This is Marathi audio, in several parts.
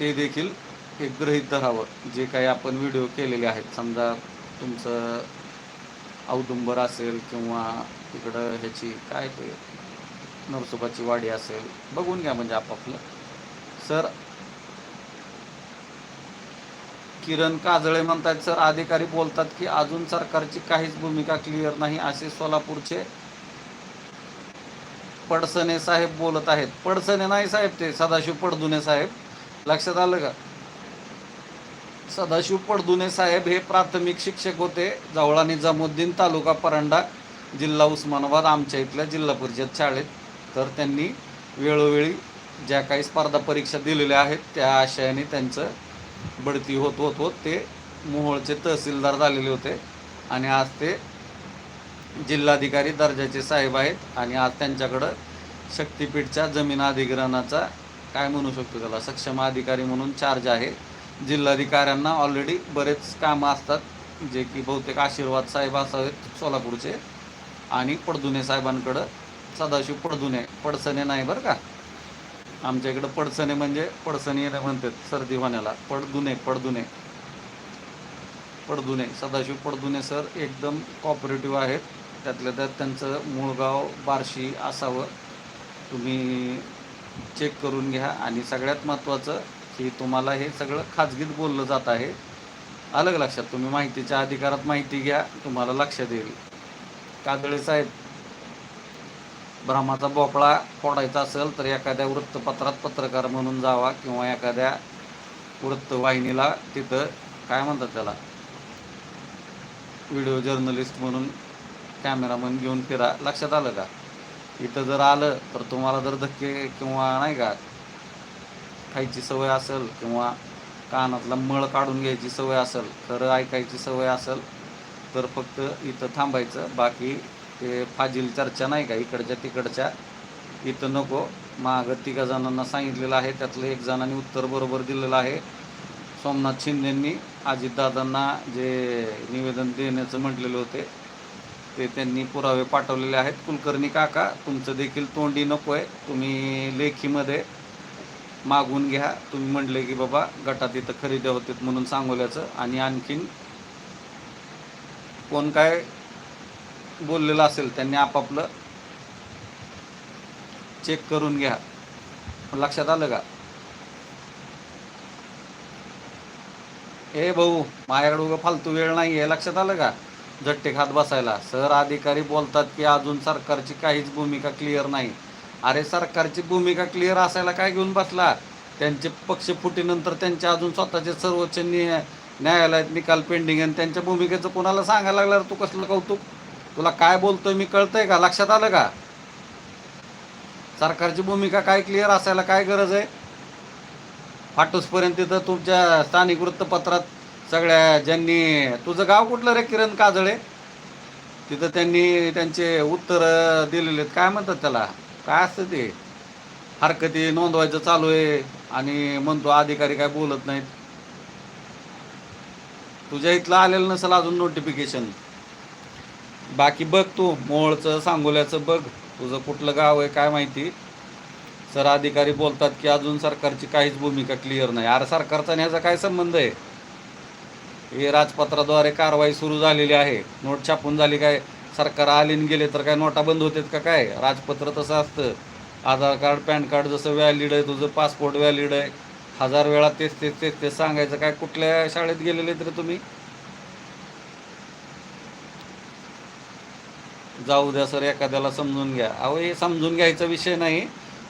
ते देखील एक गृहीत धरावं. जे काही आपण व्हिडिओ केलेले आहेत. समजा तुमचं औदुंबर असेल किंवा तिकडं ह्याची काय ते नरसोबाची वाडी असेल. बघून घ्या म्हणजे आपापलं. सर किरण काजळे म्हणतात सर अधिकारी बोलतात की अजून सरकारची काहीच भूमिका क्लिअर नाही असे सोलापूरचे पडसने साहेब बोलत आहेत. पडसने नाही साहेब ते सदाशिव पडदुने साहेब. लक्षात आलं का? सदाशिव पडदुने साहेब हे प्राथमिक शिक्षक होते. जवळा निजामुद्दीन तालुका परंडा जिल्हा उस्मानाबाद आमच्या इथल्या जिल्हा परिषद शाळेत. तर त्यांनी वेळोवेळी ज्या काही स्पर्धा परीक्षा दिलेल्या आहेत त्या आशयाने त्यांचं बढती होत होत होत ते मोहोळचे तहसीलदार झालेले होते. आणि आज ते जिल्हाधिकारी दर्जाचे साहेब आहेत आणि आज त्यांच्याकडं शक्तीपीठच्या जमीन अधिग्रहणाचा काय म्हणू शकतो त्याला? सक्षम अधिकारी म्हणून चार्ज आहे. जिल्हाधिकाऱ्यांना ऑलरेडी बरेच कामं असतात जे की बहुतेक आशीर्वाद साहेब असावेत सोलापूरचे आणि पडदुने साहेबांकडं. सदाशिव पडदुने पडसणे नाही बरं का? आमच्या इकडं पडसणे म्हणजे पडसणी म्हणतात सर्दी होण्याला. पडदुने पडदुने. पडदुने सदाशिव पडदुने सर एकदम कॉपरेटिव्ह आहेत. त्यातल्या त्यात त्यांचं मूळगाव बार्शी असावं. तुम्ही चेक करून घ्या. आणि सगळ्यात महत्त्वाचं की तुम्हाला हे सगळं खाजगीत बोललं जात आहे. अलग लक्षात? तुम्ही माहितीच्या अधिकारात माहिती घ्या तुम्हाला लक्षात येईल कादळे साहेब भ्रमाचा भोपळा फोडायचा असेल तर एखाद्या वृत्तपत्रात पत्रकार म्हणून जावा किंवा एखाद्या वृत्तवाहिनीला तिथं काय म्हणतात त्याला? व्हिडिओ जर्नलिस्ट म्हणून कॅमेरामन घेऊन फिरा. लक्षात आलं का? इथं जर आलं तर तुम्हाला जर धक्के किंवा नाही का खायची सवय असेल किंवा कानातला मळ काढून घ्यायची सवय असेल खरं ऐकायची सवय असेल तर फक्त इथं थांबायचं. बाकी ते फाजील चर्चा नाही का इकडच्या तिकडच्या. इथं नको. मागं तिघा जणांना सांगितलेलं आहे त्यातलं एक जणांनी उत्तर बरोबर दिलेलं आहे. सोमनाथ शिंदेंनी अजितदादांना जे निवेदन देण्याचं म्हटलेलं होते ते त्यांनी पुरावे पाठवलेले आहेत. कुलकर्णी काका तुमचं देखील तोंडी नको आहे तुम्ही लेखीमध्ये मागून घ्या. तुम्ही म्हटले की बाबा गटात इथं खरेदी होते म्हणून सांगोल्याचं. आणि आणखीन कोण काय बोललेलं असेल त्यांनी आपापलं चेक करून घ्या. लक्षात आलं का? ए भाऊ माझ्याकडे उगा फालतू वेळ नाही आहे लक्षात आलं का? झट्टे खात बसायला. सर अधिकारी बोलतात की अजून सरकारची काहीच भूमिका क्लिअर नाही. अरे सरकारची भूमिका क्लिअर असायला काय घेऊन बसला? त्यांचे पक्ष फुटीनंतर त्यांचे अजून स्वतःचे सर्वोच्च न्याय न्यायालयात निकाल पेंडिंग आणि त्यांच्या भूमिकेचं कोणाला सांगायला लागलं तू कसलं कौतुक? तुला काय बोलतोय मी कळतंय का? लक्षात आलं का? सरकारची भूमिका काय क्लिअर असायला काय गरज आहे? फाटूसपर्यंत तिथं तुमच्या स्थानिक वृत्तपत्रात सगळ्या ज्यांनी तुझं गाव कुठलं रे किरण काजळे? तिथं त्यांनी त्यांचे उत्तर दिलेले आहेत. काय म्हणतात त्याला? काय असतं ते? हरकती नोंदवायचं चालू आहे आणि म्हणतो अधिकारी काय बोलत नाहीत. तुझ्या इथलं आलेलं नसेल अजून नोटिफिकेशन बाकी बघ तू मोळचं सांगोल्याचं बघ. तुझं कुठलं गाव आहे काय माहिती? सर अधिकारी बोलतात की अजून सरकारची काहीच भूमिका क्लिअर नाही. अरे सरकारचा आणि ह्याचा काय संबंध आहे? हे राजपत्राद्वारे कारवाई सुरू झालेली आहे. नोट छापून झाली काय? सरकार आले गेले तर काय? नोटा बंद होतात का काय? राजपत्र तसं असतं. आधार कार्ड पॅन कार्ड जसं व्हॅलिड आहे तुझं पासपोर्ट व्हॅलिड आहे. हजार वेळा तेच तेच तेच तेच सांगायचं काय? कुठल्या शाळेत गेलेले तर तुम्ही? जाऊ द्या सर एखाद्याला समजून घ्या. अहो हे समजून घ्यायचा विषय नाही.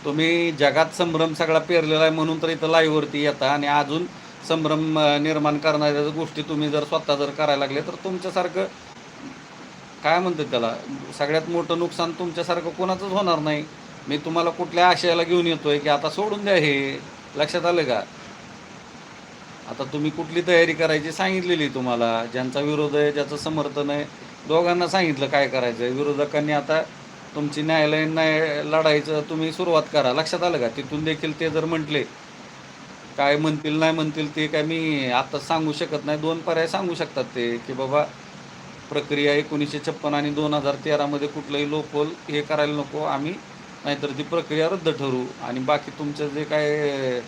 तुम्ही जगात संभ्रम सगळा पेरलेला आहे म्हणून तर इथं लाईव्हवरती येता आणि अजून संभ्रम निर्माण करणाऱ्या गोष्टी तुम्ही जर स्वतः जर करायला लागले तर तुमच्यासारखं काय म्हणतात त्याला? सगळ्यात मोठं नुकसान तुमच्यासारखं कोणाचंच होणार नाही. मी तुम्हाला कुठल्या आशयाला घेऊन येतोय की आता सोडून द्या हे. लक्षात आलं का? आता तुम्ही कुठली तयारी करायची सांगितलेली तुम्हाला? ज्यांचा विरोध आहे ज्याचं समर्थन आहे दोघांना सांगितलं काय करायचं? आहे विरोधकांनी आता तुमची न्यायालयीन न्याय लढायचं तुम्ही सुरुवात करा. लक्षात आलं का? तिथून देखील ते जर म्हटले काय म्हणतील नाही म्हणतील ते काय मी आता सांगू शकत नाही. दोन पर्याय सांगू शकतात ते की बाबा प्रक्रिया एकोणीसशे छप्पन आणि दोन हजार तेरामध्ये कुठलंही लोकल हे करायला नको. आम्ही नाहीतर ती प्रक्रिया रद्द ठरू. आणि बाकी तुमचं जे काय